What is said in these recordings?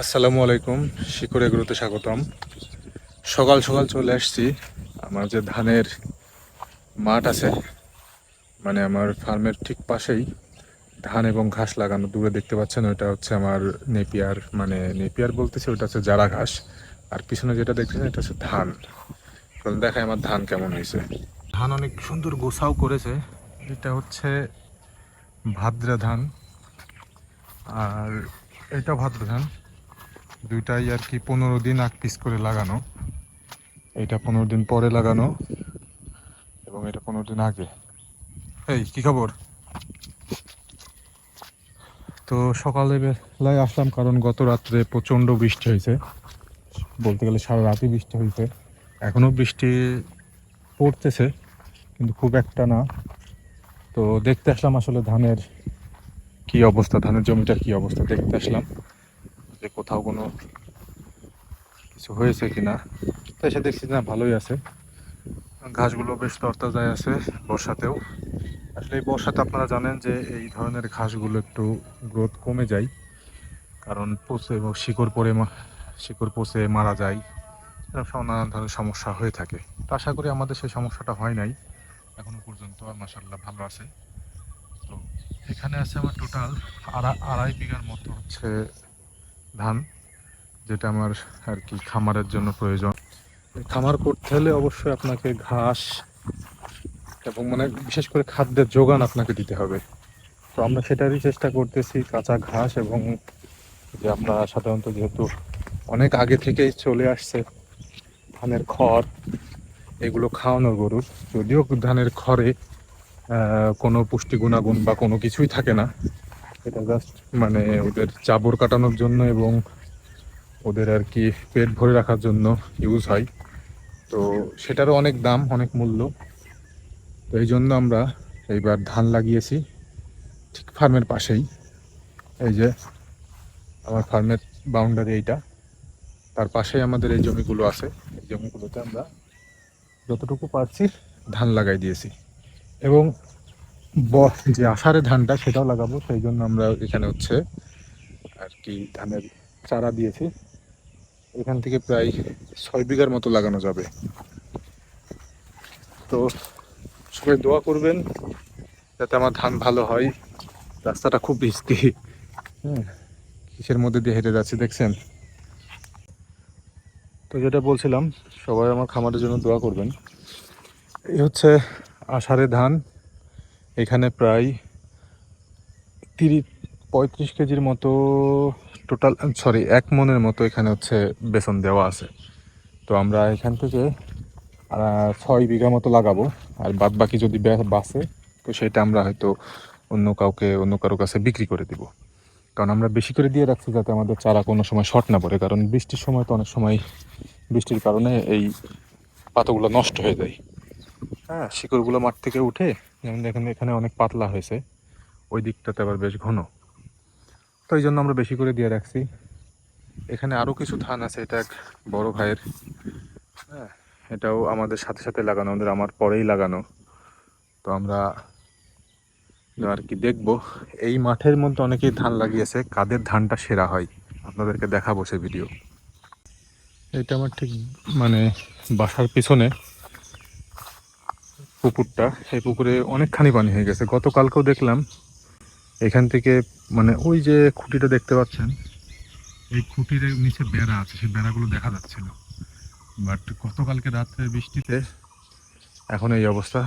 আসসালামু আলাইকুম, শিকড়ে এগুলোতে স্বাগতম। সকাল সকাল চলে আসছি। আমার যে ধানের মাঠ আছে মানে আমার ফার্মের ঠিক পাশেই ধান এবং ঘাস লাগানো দূরে দেখতে পাচ্ছেন, ওইটা হচ্ছে আমার নেপিয়ার মানে নেপিয়ার বলতেছে ওটা হচ্ছে জারা ঘাস। আর পিছনে যেটা দেখতেছেন এটা হচ্ছে ধান। দেখায় আমার ধান কেমন হয়েছে। ধান অনেক সুন্দর গোছাও করেছে। এটা হচ্ছে ভাদ্রা ধান। আর এটা ভাদ্র ধান। দুইটাই আর কি পনেরো দিন আগ পিস করে লাগানো। এটা পনেরো দিন পরে লাগানো এবং এটা পনেরো দিন আগে। এই, কি খবর? তো সকালে বেলায় আসলাম কারণ গত রাত্রে প্রচণ্ড বৃষ্টি হয়েছে। বলতে গেলে সারা রাতই বৃষ্টি হয়েছে। এখনও বৃষ্টি পড়তেছে, কিন্তু খুব একটা না। তো দেখতে আসলাম আসলে ধানের কি অবস্থা, ধানের জমিটা কি অবস্থা দেখতে আসলাম। যে কোথাও কোনো কিছু হয়েছে কিনা। তো এসে দেখছি না, ভালোই আছে। ঘাসগুলো বেশ তরতাজায় আছে বর্ষাতেও। আসলে এই বর্ষাতে আপনারা জানেন যে এই ধরনের ঘাসগুলো একটু গ্রোথ কমে যায়। কারণ পচে এবং শিকড় মা- শিকড় পচে, মারা যায়। এরকম নানান ধরনের সমস্যা হয়ে থাকে। তো আশা করি আমাদের সেই সমস্যাটা হয় নাই। এখনও পর্যন্ত আর মাসাল্লাহ ভালো আছে। তো এখানে আছে আমার টোটাল আড়াই বিঘার মতো হচ্ছে ধান, যেটা আমার আর কি খামারের জন্য প্রয়োজন। খামার করতে হলে অবশ্যই আপনাকে ঘাস এবং মানে বিশেষ করে খাদ্যের যোগান আপনাকে দিতে হবে। তো আমরা সেটারই চেষ্টা করতেছি, কাঁচা ঘাস এবং যে আমরা সাধারণত যেহেতু অনেক আগে থেকেই চলে আসছে ধানের খড়, এগুলো খাওয়ানোর গরুর যদিও ধানের খড়ে কোনো পুষ্টি গুণাগুণ বা কোনো কিছুই থাকে না এটা জাস্ট মানে ওদের চাবর কাটানোর জন্য এবং ওদের আর কি পেট ভরে রাখার জন্য ইউজ হয়। তো সেটারও অনেক দাম, অনেক মূল্য। তো এই জন্য আমরা এইবার ধান লাগিয়েছি ঠিক ফার্মের পাশেই। এই যে আমার ফার্মের বাউন্ডারি এইটা। তার পাশেই আমাদের এই জমিগুলো আছে। এই জমিগুলোতে আমরা যতটুকু পারছি ধান লাগাই দিয়েছি। এবং যে আষাঢ়ে ধানটা সেটাও লাগাবো, সেই জন্য আমরা এখানে হচ্ছে আর কি ধানের চারা দিয়েছি। এখান থেকে প্রায় ছয় বিঘার মতো লাগানো যাবে। তো সবাই দোয়া করবেন যাতে আমার ধান ভালো হয়। রাস্তাটা খুব বৃষ্টি হ্যাঁ কিসের মধ্যে দিয়ে হেঁটে যাচ্ছে দেখছেন? তো যেটা বলছিলাম, সবাই আমার খামারের জন্য দোয়া করবেন। এই হচ্ছে আষাঢ়ে ধান। এখানে প্রায় তিরিশ, পঁয়ত্রিশ কেজির মতো টোটাল সরি এক মনের মতো এখানে হচ্ছে বেসন দেওয়া আছে। তো আমরা এখান থেকে ছয় বিঘা মতো লাগাবো। আর বাদ বাকি যদি বে- বাঁচে তো সেটা আমরা হয়তো অন্য কাউকে, অন্য কারও কাছে বিক্রি করে দিব। কারণ আমরা বেশি করে দিয়ে রাখছি যাতে আমাদের চারা কোনো সময় শর্ট না পড়ে, কারণ বৃষ্টির সময় তো অনেক সময় বৃষ্টির কারণে এই পাতাগুলো নষ্ট হয়ে যায়। হ্যাঁ শিকড়গুলো মাঠ থেকে উঠে যেমন দেখেন এখানে অনেক পাতলা হয়েছে, ওই দিকটাতে আবার বেশ ঘন। তো এই জন্য আমরা বেশি করে দিয়ে রাখছি। এখানে আরও কিছু ধান আছে, এটা এক বড় ভাইয়ের। হ্যাঁ এটাও আমাদের সাথে সাথে লাগানো, আমাদের আমার পরেই লাগানো। তো আমরা আর কি দেখব। এই মাঠের মধ্যে অনেকেই ধান লাগিয়েছে, কাদের ধানটা সেরা হয়? আপনাদেরকে দেখাবো সে ভিডিও। এটা আমার ঠিক মানে বাসার পিছনে। পুকুরটা এই পুকুরে অনেকখানি পানি হয়ে গেছে। গতকালকেও দেখলাম, এখান থেকে মানে ওই যে খুঁটিটা দেখতে পাচ্ছেন, এই খুঁটির নিচে বেড়া আছে, সেই বেড়াগুলো দেখা যাচ্ছিল। বাট গতকালকে রাত্রে বৃষ্টিতে এখন এই অবস্থা।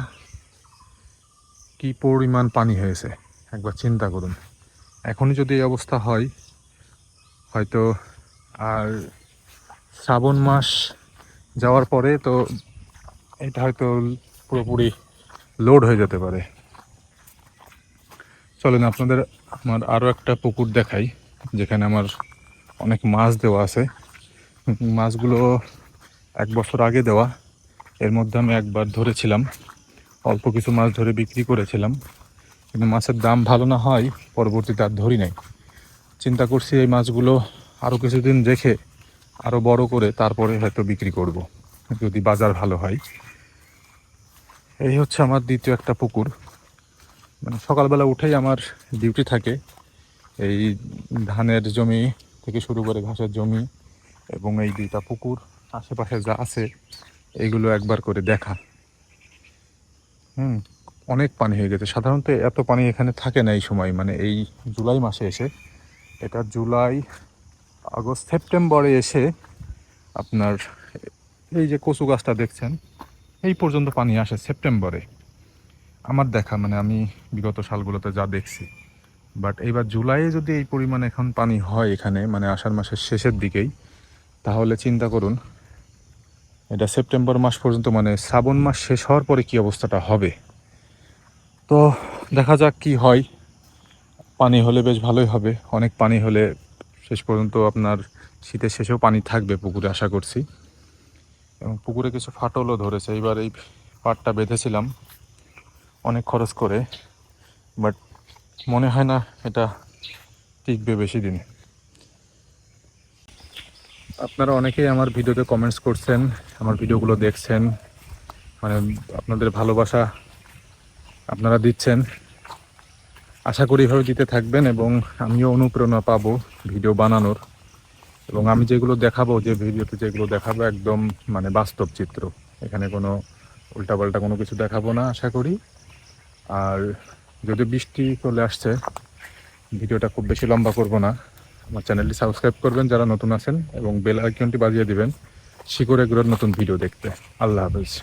কি পরিমাণ পানি হয়েছে, একবার চিন্তা করুন। এখনই যদি এই অবস্থা হয়, হয়তো আর শ্রাবণ মাস যাওয়ার পরে তো এটা হয়তো পুরোপুরি লোড হয়ে যেতে পারে। চলেন, আপনাদের আমার আরও একটা পুকুর দেখাই, যেখানে আমার অনেক মাছ দেওয়া আছে। মাছগুলো এক বছর আগে দেওয়া, এর মধ্যে আমি একবার ধরেছিলাম। অল্প কিছু মাছ ধরে বিক্রি করেছিলাম, কিন্তু মাছের দাম ভালো না হয়, পরবর্তীতে আর ধরি নাই। চিন্তা করছি এই মাছগুলো আরও কিছুদিন রেখে আরও বড় করে তারপরে হয়তো বিক্রি করব, যদি বাজার ভালো হয়। এই হচ্ছে আমার দ্বিতীয় একটা পুকুর। মানে সকালবেলা উঠেই আমার ডিউটি থাকে। এই ধানের জমি থেকে শুরু করে ঘাসের জমি এবং এই দুইটা পুকুর, আশেপাশে যা আছে, এগুলো একবার করে দেখা। হুম, অনেক পানি হয়ে গেছে। সাধারণত এত পানি এখানে থাকে না এই সময়। মানে এই জুলাই মাসে এসে, এটা জুলাই, আগস্ট, সেপ্টেম্বরে এসে আপনার এই যে কচু গাছটা দেখছেন এই পর্যন্ত পানি আসে সেপ্টেম্বরে। আমার দেখা মানে আমি বিগত সালগুলোতে যা দেখছি। বাট এইবার জুলাইয়ে যদি এই পরিমাণ এখন পানি হয় এখানে মানে আষাঢ় মাসের শেষের দিকেই, তাহলে চিন্তা করুন, এটা সেপ্টেম্বর মাস পর্যন্ত মানে শ্রাবণ মাস শেষ হওয়ার পরে কি অবস্থাটা হবে। তো দেখা যাক কি হয়। পানি হলে বেশ ভালোই হবে। অনেক পানি হলে শেষ পর্যন্ত আপনার শীতের শেষেও পানি থাকবে পুকুরে, আশা করছি। এবং পুকুরে কিছু ফাটলও ধরেছে। এবার এই পাটটা বেঁধেছিলাম অনেক খরচ করে, বাট মনে হয় না এটা টিকবে বেশি দিন। আপনারা অনেকেই আমার ভিডিওতে কমেন্টস করছেন, আমার ভিডিওগুলো দেখছেন মানে আপনাদের ভালোবাসা আপনারা দিচ্ছেন। আশা করি এভাবে দিতে থাকবেন এবং আমিও অনুপ্রেরণা পাবো ভিডিও বানানোর। এবং আমি যেগুলো দেখাবো, যে ভিডিওতে যেগুলো দেখাবো, একদম মানে বাস্তব চিত্র। এখানে কোনো উল্টাপাল্টা কোনো কিছু দেখাবো না, আশা করি। আর যদি বৃষ্টি চলে আসছে, ভিডিওটা খুব বেশি লম্বা করব না। আমার চ্যানেলটি সাবস্ক্রাইব করবেন যারা নতুন আছেন এবং বেল আইকনটি বাজিয়ে দিবেন। শিকড় এগুলোর নতুন ভিডিও দেখতে। আল্লাহ হাফেজ।